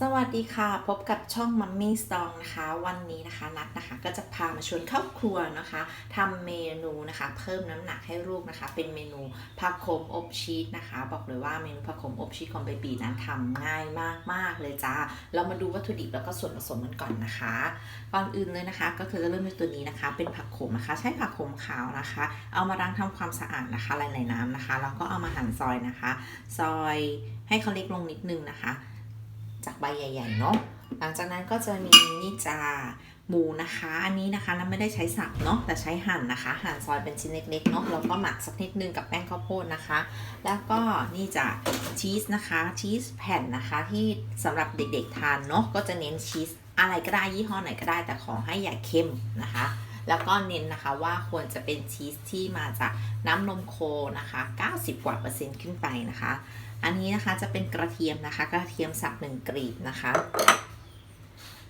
สวัสดีค่ะ พบกับช่องมัมมี่สตองนะคะ วันนี้นะคะนัดนะคะก็จะพามาชวนเข้าครัวนะคะทำเมนูนะคะ เพิ่มน้ำหนักให้ลูกนะคะ เป็นเมนูผักโขมอบชีสนะคะ บอกเลยว่าเมนูผักโขมอบชีสของเบบีนั้นทำง่ายมากๆเลยจ้าเรามาดูวัตถุดิบแล้วก็ส่วนผสมกันก่อนนะคะก่อนอื่นเลยนะคะ ก็คือจะเริ่มด้วยตัวนี้นะคะ เป็นผักโขมนะคะ ใช้ผักโขมขาวนะคะ เอามาล้างทำความสะอาดนะคะหลายๆน้ำนะคะแล้วก็เอามาหั่นซอยนะคะ ซอยให้เขาเล็กลงนิดนึงนะคะ จากใบใหญ่ๆเนาะหลังจากนั้นก็จะมีนี่จาหมูนะคะ อันนี้นะคะเราไม่ได้ใช้สับเนาะแต่ใช้หั่นนะคะ หั่นซอยเป็นชิ้นเล็กๆเนาะแล้วก็หมักสักนิดนึงกับแป้งข้าวโพดนะคะ แล้วก็นี่จะชีสนะคะชีสแผ่นนะคะที่สำหรับเด็กๆทานเนาะก็จะเน้นชีสอะไรก็ได้ยี่ห้อไหนก็ได้แต่ขอให้อย่าเค็มนะคะ แล้วก็เน้นนะคะว่าควรจะเป็นชีสที่มาจากน้ำนมโคนะคะ 90 กว่าเปอร์เซ็นต์ขึ้นไปนะคะ อันนี้นะคะจะเป็นกระเทียมนะคะ กระเทียมสับหนึ่งกรีบนะคะ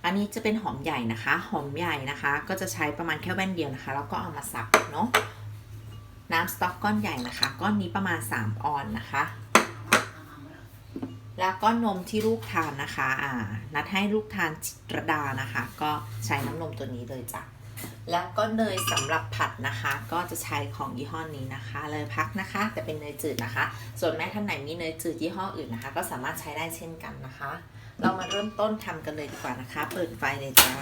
อันนี้จะเป็นหอมใหญ่นะคะ หอมใหญ่นะคะ ก็จะใช้ประมาณแค่แว่นเดียวนะคะ แล้วก็เอามาสับเนาะน้ำสต๊อกก้อนใหญ่นะคะ ก้อนนี้ประมาณ 3 ออนนะคะแล้วก็นมที่ลูกทานนะคะ อ่า นัดให้ลูกทานจิตรดานะคะ ก็ใช้น้ำนมตัวนี้เลยจ้ะ แล้วก็เนยสำหรับผัดนะคะ ก็จะใช้ของยี่ห้อนี้นะคะ เลยพักนะคะ แต่เป็นเนยจืดนะคะ ส่วนแม่ท่านไหนมีเนยจืดยี่ห้ออื่นนะคะ ก็สามารถใช้ได้เช่นกันนะคะ เรามาเริ่มต้นทำกันเลยดีกว่านะคะ เปิดไฟเลยจ้า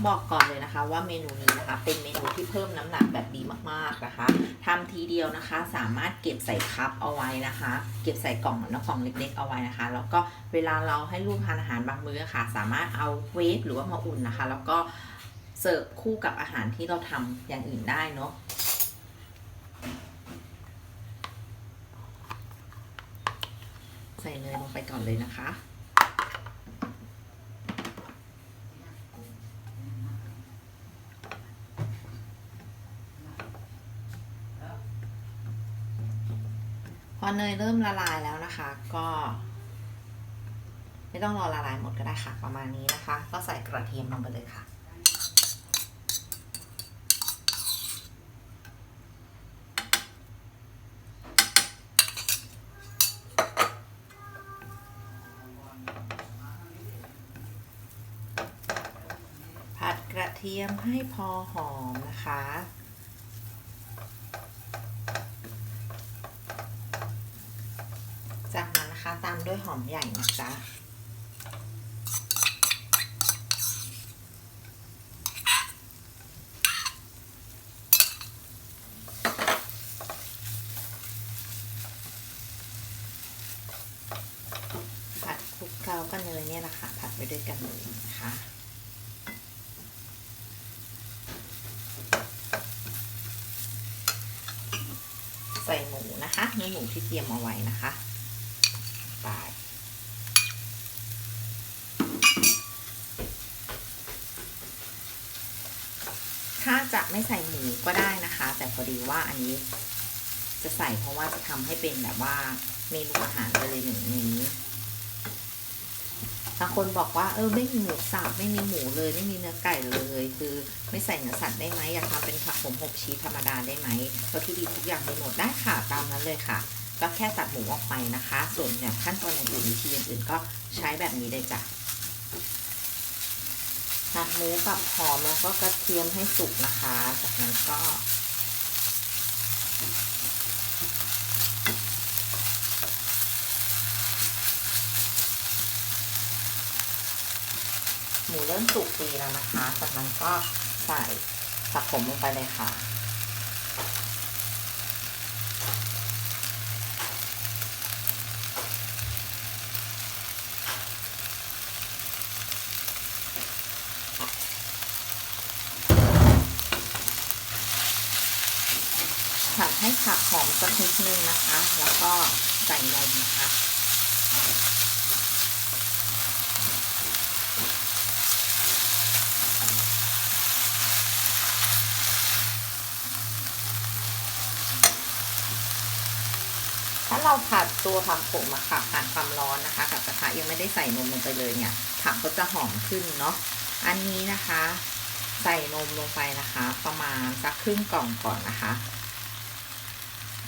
ต้องบอกก่อนเลยนะคะ ว่าเมนูนี้นะคะ เป็นเมนูที่เพิ่มน้ำหนักแบบดีมากๆนะคะทำทีเดียวนะคะ สามารถเก็บใส่คัพเอาไว้นะคะ เก็บใส่กล่องนะกล่องเล็ก ๆ เอาไว้นะคะ แล้วก็เวลาเราให้ลูกทานอาหารบางมื้อค่ะ สามารถเอาเวฟหรือว่ามาอุ่นนะคะ แล้วก็เสิร์ฟคู่กับอาหารที่เราทำอย่างอื่นได้เนาะใส่เนยลงไปก่อนเลยนะคะ พอเนยเริ่มละลายแล้วนะคะ ก็ ไม่ต้องรอละลายหมดก็ได้ค่ะ ประมาณนี้นะคะ ก็ใส่กระเทียมลงไปเลยค่ะผัดกระเทียมให้พอหอมนะคะ จากนั้นนะคะตาม ด้วยหอมใหญ่นะจ๊ะผัดคลุกเคล้ากันเลยเนี่ยแหละค่ะผัดไปด้วยกันเลยนะคะใส่หมูนะคะเนื้อหมูที่เตรียมเอาไว้นะคะไปถ้าจะ ไม่ใส่หมูก็ได้นะคะ แต่พอดีว่าอันนี้จะใส่เพราะว่าจะทำให้เป็นแบบว่าเมนูอาหารไปเลยหนึ่งนี้บางคนบอกว่าเออไม่มีหมูสับไม่มีหมูเลย ไม่มีเนื้อไก่เลย คือไม่ใส่เนื้อสัตว์ได้ไหมอยากทำเป็นผักผมอบชีธรรมดาได้ไหมวัตถุดิบทุกอย่างมีหมดได้ค่ะตามนั้นเลยค่ะ ก็แค่ตัดหมูออกไปนะคะ ส่วนอย่างขั้นตอนอย่างอื่นวิธีอย่างอื่นก็ใช้แบบนี้เลยจ้ะ หั่นหมูกับหอมแล้วก็กระเทียมให้สุกนะคะ จากนั้นก็ หมูเริ่มสุกดีแล้วนะคะ จากนั้นก็ใส่ผักผมลงไปเลยค่ะ ให้ผักหอมสักนิดนึงนะคะ แล้วก็ใส่นมนะคะถ้าเราผัดตัวผักผมอะค่ะผ่านความร้อนนะคะ กับกระทะยังไม่ได้ใส่นมลงไปเลยเนี่ย ผักก็จะหอมขึ้นเนาะอันนี้นะคะ ใส่นมลงไปนะคะ ประมาณสักครึ่งกล่องก่อนนะคะ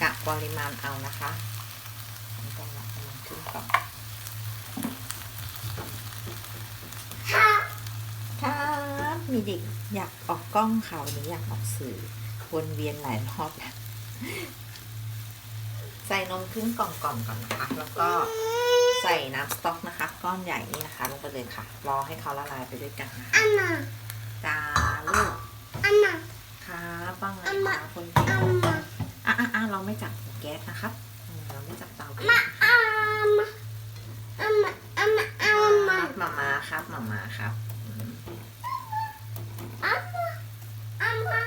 กะปริมาณเอานะคะอันนี้ก็ละประมาณครึ่งกล่องครับมีเด็กอยากออกกล้องค่ะวันนี้อยากออกสื่อวนเวียนหลายรอบแล้วใส่นมครึ่งกล่องก่อนก่อนนะคะ แล้วก็ใส่น้ำสต๊อกนะคะ ก้อนใหญ่นี่นะคะ ลงไปเลยค่ะ รอให้เขาละลายไปด้วยกันนะคะ Anna, จ้าลูก Anna, ครับบ้างไงอัมมะคะคนเก่ง Anna, อะอะอะเราไม่จับแก๊สนะครับอืมเราไม่จับเตาแก๊ส Amma, Amma, Amma, ค Amma, รับมามาครับมามาครับอืม Amma, Amma,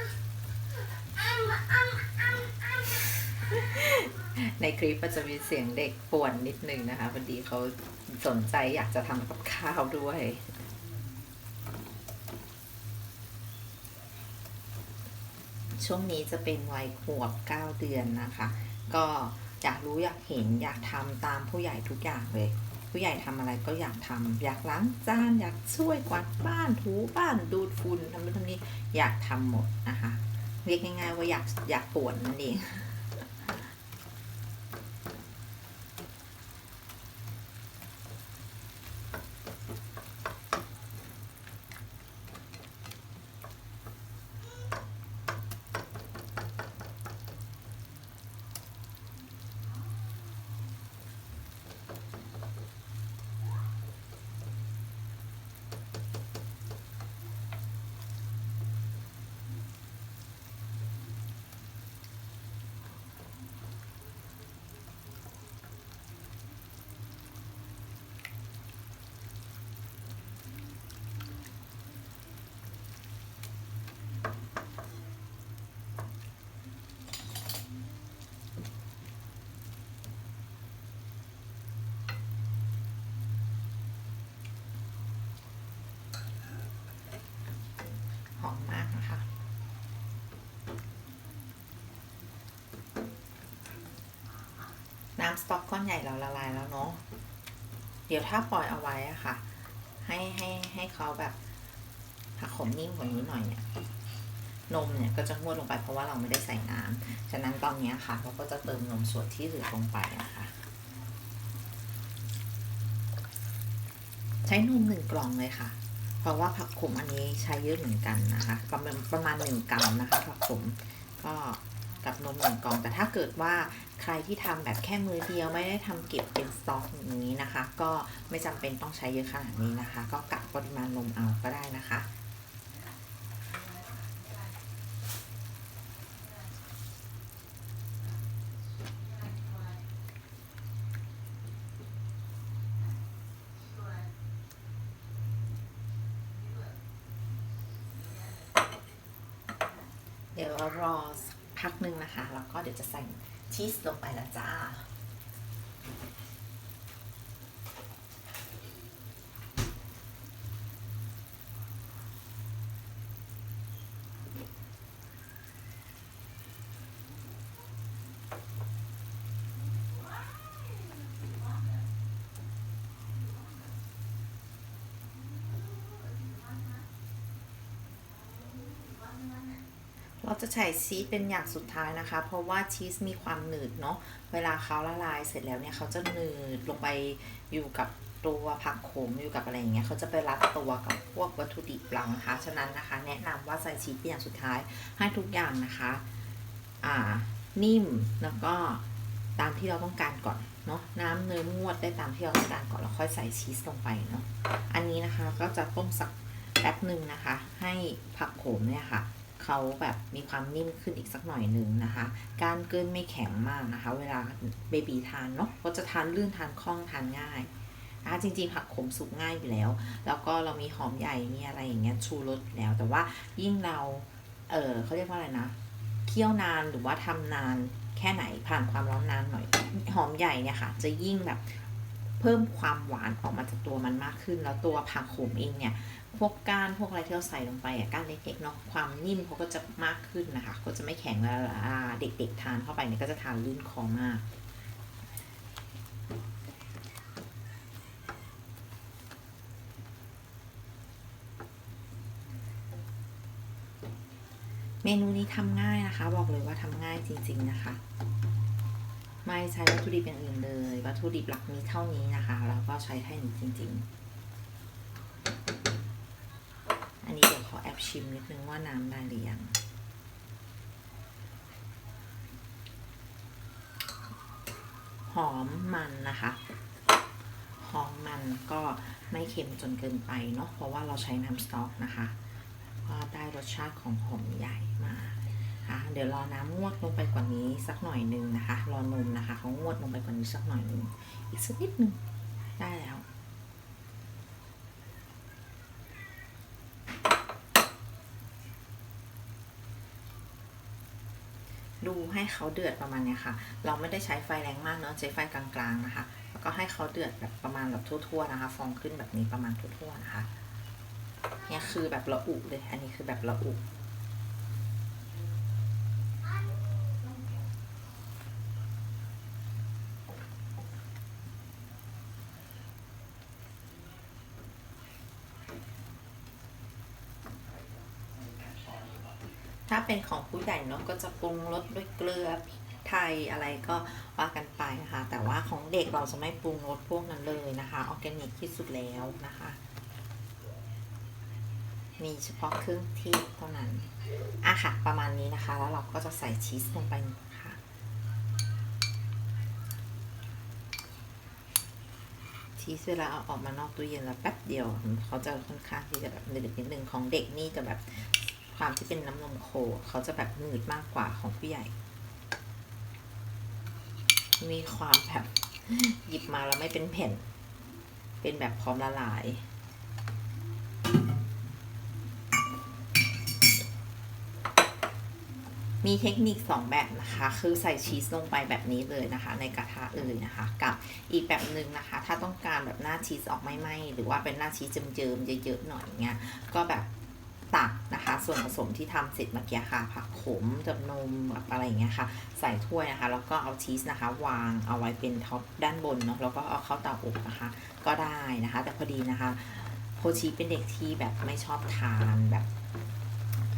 Amma, Amma, Amma. ในคลิปก็จะมีเสียงเด็กป่วนนิดนึงนะคะพอดีเขาสนใจอยากจะทำกับข้าวด้วย ช่วงนี้จะเป็นวัยขวบเก้าเดือนนะคะ ก็อยากรู้อยากเห็นอยากทำตามผู้ใหญ่ทุกอย่างเลย ผู้ใหญ่ทำอะไรก็อยากทำอยากล้างจานอยากช่วยกวาดบ้านถูบ้านดูดฝุ่นทำนู่นทำนี่อยากทำหมดนะคะเรียกง่ายๆว่าอยากอยากปวดนั่นเอง น้ำสต๊อกก้อนใหญ่เราละลายแล้วเนาะเดี๋ยวถ้าปล่อยเอาไว้อะค่ะ ให้ให้ให้เขาแบบผักขมนิ่มกว่านี้หน่อยเนี่ยนมเนี่ยก็จะงวดลงไปเพราะว่าเราไม่ได้ใส่น้ำฉะนั้นตอนนี้ค่ะเราก็จะเติมนมส่วนที่เหลือลงไปนะคะใช้นมหนึ่งกล่องเลยค่ะ เพราะว่าผักขมอันนี้ใช้เยอะเหมือนกันนะคะ ประมาณประมาณหนึ่งกรัมนะคะผักขมก็ กับนมหนึ่งกล่อง แต่ถ้าเกิดว่าใครที่ทำแบบแค่มือเดียวไม่ได้ทำเก็บเป็นสต็อกอย่างนี้นะคะ ก็ไม่จำเป็นต้องใช้เยอะขนาดนี้นะคะ ก็กะปริมาณนมเอาก็ได้นะคะเดี๋ยวรอส พักหนึ่งนะคะ แล้วก็เดี๋ยวจะใส่ชีสลงไปแล้วจ้า เราจะใส่ชีสเป็นอย่างสุดท้ายนะคะ เพราะว่าชีสมีความหนืดเนาะเวลาเขาละลายเสร็จแล้วเนี่ยเขาจะหนืดลงไปอยู่กับตัวผักโขมอยู่กับอะไรอย่างเงี้ยเขาจะไปรัดตัวกับพวกวัตถุดิบเรานะคะฉะนั้นนะคะ แนะนำว่าใส่ชีสเป็นอย่างสุดท้ายให้ทุกอย่างนะคะอ่านิ่มแล้วก็ตามที่เราต้องการก่อนเนาะน้ำเนยงวดได้ตามที่เราต้องการก่อนแล้วค่อยใส่ชีสลงไปเนาะอันนี้นะคะก็จะต้มสักแป๊บหนึ่งนะคะ ให้ผักโขมเนี่ยค่ะ เขาแบบมีความนิ่มขึ้นอีกสักหน่อยหนึ่งนะคะ การเกินไม่แข็งมากนะคะ เวลาเบบีทานเนาะก็จะทานลื่นทานคล่องทานง่ายนะคะจริงๆผักขมสุกง่ายอยู่แล้ว แล้วก็เรามีหอมใหญ่มีอะไรอย่างเงี้ยชูรสแล้ว แต่ว่ายิ่งเราเออเขาเรียกว่าอะไรนะเคี่ยวนานหรือว่าทำนานแค่ไหนผ่านความร้อนนานหน่อยหอมใหญ่เนี่ยค่ะ จะยิ่งแบบ พิ่มความหวานออกมาจากตัวมันมากขึ้น แล้วตัวผักโขมเองเนี่ยพวกก้านพวกอะไรที่เราใส่ลงไปอะก้านเล็กๆเนาะความนิ่มเขาก็จะมากขึ้นนะคะ ก็จะไม่แข็งแล้วเด็กๆทานเข้าไปเนี่ยก็จะทานลื่นคอมากเมนูนี้ทำง่ายนะคะ บอกเลยว่าทำง่ายจริง ๆ นะคะ ไม่ใช้วัตถุดิบอย่างอื่นเลย วัตถุดิบหลักมีเท่านี้นะคะแล้วก็ใช้แค่นี้จริง ๆ อันนี้เดี๋ยวขอแอบชิมนิดนึงว่าน้ำได้หรือยังหอมมันนะคะหอมมันก็ไม่เค็มจนเกินไปเนาะเพราะว่าเราใช้น้ำสต๊อกนะคะ ก็ได้รสชาติของหอมใหญ่มา เดี๋ยวรอน้ำงวดลงไปกว่านี้สักหน่อยหนึ่งนะคะ รอนมนะคะเขางวดลงไปกว่านี้สักหน่อยหนึ่งอีกสักนิดหนึ่งได้แล้วดูให้เขาเดือดประมาณเนี้ยค่ะ เราไม่ได้ใช้ไฟแรงมากเนาะใช้ไฟกลางๆนะคะ แล้วก็ให้เขาเดือดแบบประมาณแบบทั่วๆนะคะ ฟองขึ้นแบบนี้ประมาณทั่วๆนะคะ เนี่ยคือแบบละอุเลย อันนี้คือแบบละอุ ถ้าเป็นของผู้ใหญ่เนาะก็จะปรุงรสด้วยเกลือพริกไทยอะไรก็ว่ากันไปนะคะ แต่ว่าของเด็กเราจะไม่ปรุงรสพวกนั้นเลยนะคะออร์แกนิกที่สุดแล้วนะคะ มีเฉพาะเครื่องเทศเท่านั้นอะค่ะประมาณนี้นะคะ แล้วเราก็จะใส่ชีสลงไปค่ะชีสเวลาเอาออกมานอกตู้เย็นแล้วแป๊บเดียวเขาจะค่อนข้างที่จะแบบหนืดนิดนึงของเด็กนี่จะแบบ ความที่เป็นน้ำนมโค เขาจะแบบหนืดมากกว่าของผู้ใหญ่ มีความแบบหยิบมาแล้วไม่เป็นแผ่น เป็นแบบพร้อมละลายมีเทคนิค 2 แบบนะคะ คือใส่ชีสลงไปแบบนี้เลยนะคะ ในกระทะเลยนะคะ กับอีกแบบหนึ่งนะคะ ถ้าต้องการแบบหน้าชีสออกไม่ไหมหรือว่าเป็นหน้าชีสเจิมๆเยอะๆหน่อยอย่างเงี้ย ก็แบบ ตักนะคะ ส่วนผสมที่ทำเสร็จเมื่อกี้ค่ะ ผักขมกับนมแบบอะไรอย่างเงี้ยค่ะ ใส่ถ้วยนะคะ แล้วก็เอาชีสนะคะ วางเอาไว้เป็นท็อปด้านบนเนาะแล้วก็เอาเข้าเตาอบนะคะ ก็ได้นะคะ แต่พอดีนะคะโคชีเป็นเด็กที่แบบไม่ชอบทานแบบ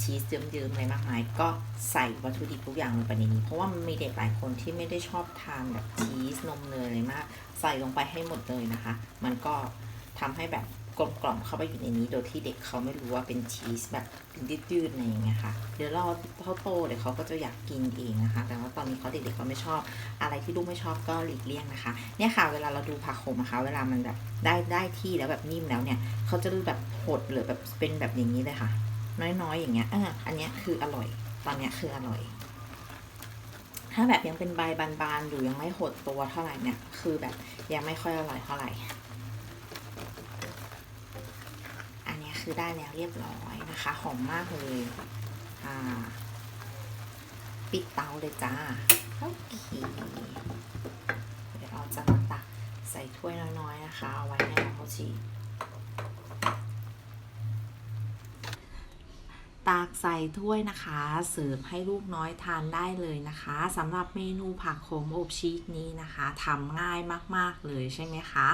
ชีสเยิ้มๆอะไรมากมาย ก็ใส่วัตถุดิบทุกอย่างลงไปในนี้ เพราะว่ามันมีเด็กหลายคนที่ไม่ได้ชอบทานแบบชีสนมเนยอะไรมาก ใส่ลงไปให้หมดเลยนะคะ มันก็ทำให้แบบ กลมกล่อมเข้าไปอยู่ในนี้โดยที่เด็กเขาไม่รู้ว่าเป็นชีสแบบยืดๆอะไรอย่างเงี้ยค่ะ เดี๋ยวรอเขาโตเดี๋ยวเขาก็จะอยากกินเองนะคะ แต่ว่าตอนนี้เขาเด็กๆเขาไม่ชอบ อะไรที่ลูกไม่ชอบก็หลีกเลี่ยงนะคะ เนี่ยค่ะเวลาเราดูผักโขมนะคะ เวลามันแบบได้ได้ที่แล้วแบบนิ่มแล้วเนี่ยเขาจะดูแบบหดหรือแบบเป็นแบบอย่างนี้เลยค่ะ น้อยๆอย่างเงี้ยเอออันเนี้ยคืออร่อย ตอนเนี้ยคืออร่อย ถ้าแบบยังเป็นใบบานๆอยู่ยังไม่หดตัวเท่าไหร่เนี่ยคือแบบยังไม่ค่อยอร่อยเท่าไหร่ อันเนี้ย คือได้แล้วเรียบร้อยนะคะ หอมมากเลยอ่าปิดเตาเลยจ้าโอเคเดี๋ยวเราจะมาตักใส่ถ้วยน้อยๆนะคะ เอาไว้ให้น้องเขาชีตากใส่ถ้วยนะคะ เสิร์ฟให้ลูกน้อยทานได้เลยนะคะสำหรับเมนูผักโขมอบชีสนี้นะคะทำง่ายมากๆเลยใช่ไหมคะ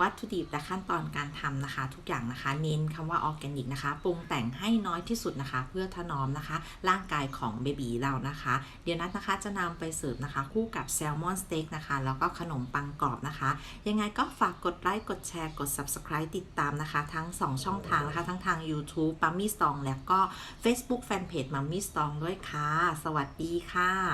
วัตถุดิบและขั้นตอนการทำนะคะ ทุกอย่างนะคะ เน้นคำว่าออร์แกนิกนะคะปรุงแต่งให้น้อยที่สุดนะคะ เพื่อถนอมนะคะ ร่างกายของเบบีเรานะคะ เดี๋ยวนัดนะคะจะนำไปเสิร์ฟนะคะ คู่กับแซลมอนสเต็กนะคะ แล้วก็ขนมปังกรอบนะคะ ยังไงก็ฝากกดไลค์กดแชร์กด subscribe ติดตามนะคะ ทั้ง 2 ช่องทางนะคะ ทั้งทาง YouTube มัมมี่สตองแล้วก็ Facebook Fanpage มัมมี่สตองด้วยค่ะ สวัสดีค่ะ